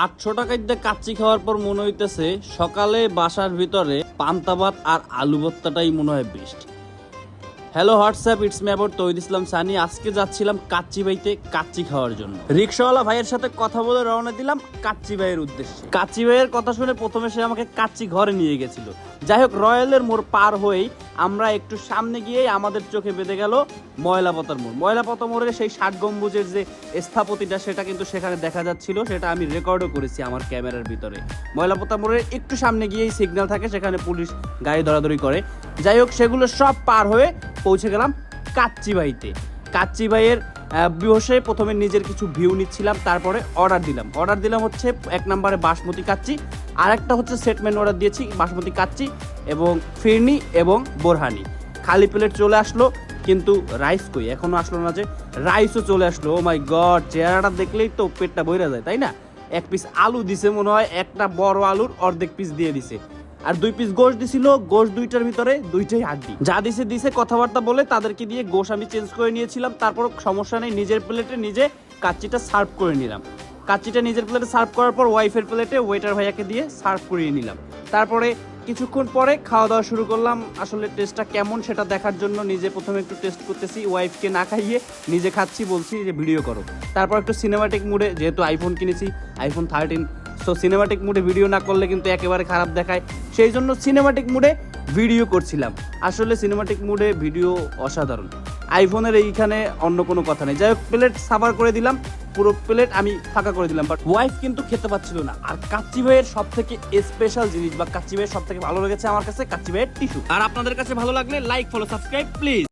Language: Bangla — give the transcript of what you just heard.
আটশো টাকায় কাচ্চি খাওয়ার পর মনে হইতেছে সকালে বাসার ভিতরে পান্তা ভাত আর আলু ভর্তাটাই মনে হয় best hello WhatsApp it's me about Taid Islam Sunny. আজকে যাচ্ছিলাম কাচ্চি বাইতে কাচ্চি খাওয়ার জন্য। রিক্সাওয়ালা ভাইয়ের সাথে কথা বলে রওনা দিলাম কাচ্চি ভাইয়ের উদ্দেশ্যে। কাচ্চি ভাইয়ের কথা শুনে প্রথমে সে আমাকে কাচ্চি ঘরে নিয়ে গেছিল। যাই হোক, রয়্যালের মোড় পার হয়েই আমরা একটু সামনে গিয়েই আমাদের চোখে বেঁধে গেল ময়লাপতার মোড়। ময়লাপতা মোড়ের সেই ষাট গম্বুজের যে স্থাপতিটা সেটা কিন্তু সেখানে দেখা যাচ্ছিল, সেটা আমি রেকর্ডও করেছি আমার ক্যামেরার ভিতরে। ময়লাপতা মোড়ের একটু সামনে গিয়েই সিগন্যাল থাকে, সেখানে পুলিশ গাড়ি ধরাধরি করে। যাই হোক, সেগুলো সব পার হয়ে পৌঁছে গেলাম কাচ্চি বাইতে কাচ্চি ভাইয়ের বসে প্রথমে নিজের কিছু ভিউ নিচ্ছিলাম, তারপরে অর্ডার দিলাম। অর্ডার দিলাম হচ্ছে এক নম্বরে বাসমতি কাচ্চি আর একটা হচ্ছে সেটমেন্ট অর্ডার দিয়েছি, বাসমতি কাচ্চি। এবং ফিরনি এবং বোরহানি। খালি প্লেট চলে আসলো, কিন্তু রাইস কই? এখনও আসলো না যে রাইসও চলে আসলো। ও মাই গড চেহারাটা দেখলেই তো পেটটা বইরা যায়, তাই না? এক পিস আলু দিছে মনে হয়, একটা বড় আলুর অর্ধেক পিস দিয়ে দিছে। আর দুই পিস গোশ দিছিল, গোশ দুইটার ভিতরে দুইটাই হাড্ডি। যা দিছে দিছে, কথাবার্তা বলে তাদেরকে দিয়ে গোশ আমি চেঞ্জ করে নিয়েছিলাম। তারপর সমস্যা নেই, নিজের প্লেটে নিজে কাচ্চিটা সার্ভ করে নিলাম। কাচ্চিটা নিজের প্লেটে সার্ভ করার পর ওয়াইফের প্লেটে ওয়েটার ভাইয়াকে দিয়ে সার্ভ করিয়ে নিলাম। তারপরে কিছুক্ষণ পরে খাওয়া দাওয়া শুরু করলাম। আসলে টেস্টটা কেমন সেটা দেখার জন্য নিজে প্রথমে একটু টেস্ট করতেছি ওয়াইফকে না খাইয়ে নিজে খাচ্ছি, বলছি যে ভিডিও করো। তারপর একটু সিনেমাটিক মুডে যেহেতু আইফোন কিনেছি আইফোন থার্টিন সো সিনেমাটিক মুডে ভিডিও না করলে কিন্তু একেবারে খারাপ দেখায়। সেই জন্য সিনেমাটিক মুডে ভিডিও করছিলাম। আসলে সিনেমাটিক মুডে ভিডিও অসাধারণ। আইফোনের এইখানে অন্য কোনো কথা নেই। যাই হোক প্লেট সাফার করে দিলাম। পুরো প্লেট আমি ফাঁকা করে দিলাম। বাট ওয়াইফ কিন্তু খেতে পাচ্ছিল না। আর কাচ্চি ভাইয়ের সব থেকে স্পেশাল জিনিস বা কাচ্চি ভাইয়ের সব থেকে ভালো লেগেছে আমার কাছে কাচ্চি ভাইয়ের টিস্যু আর আপনাদের কাছে ভালো লাগলে লাইক ফলো সাবস্ক্রাইব প্লিজ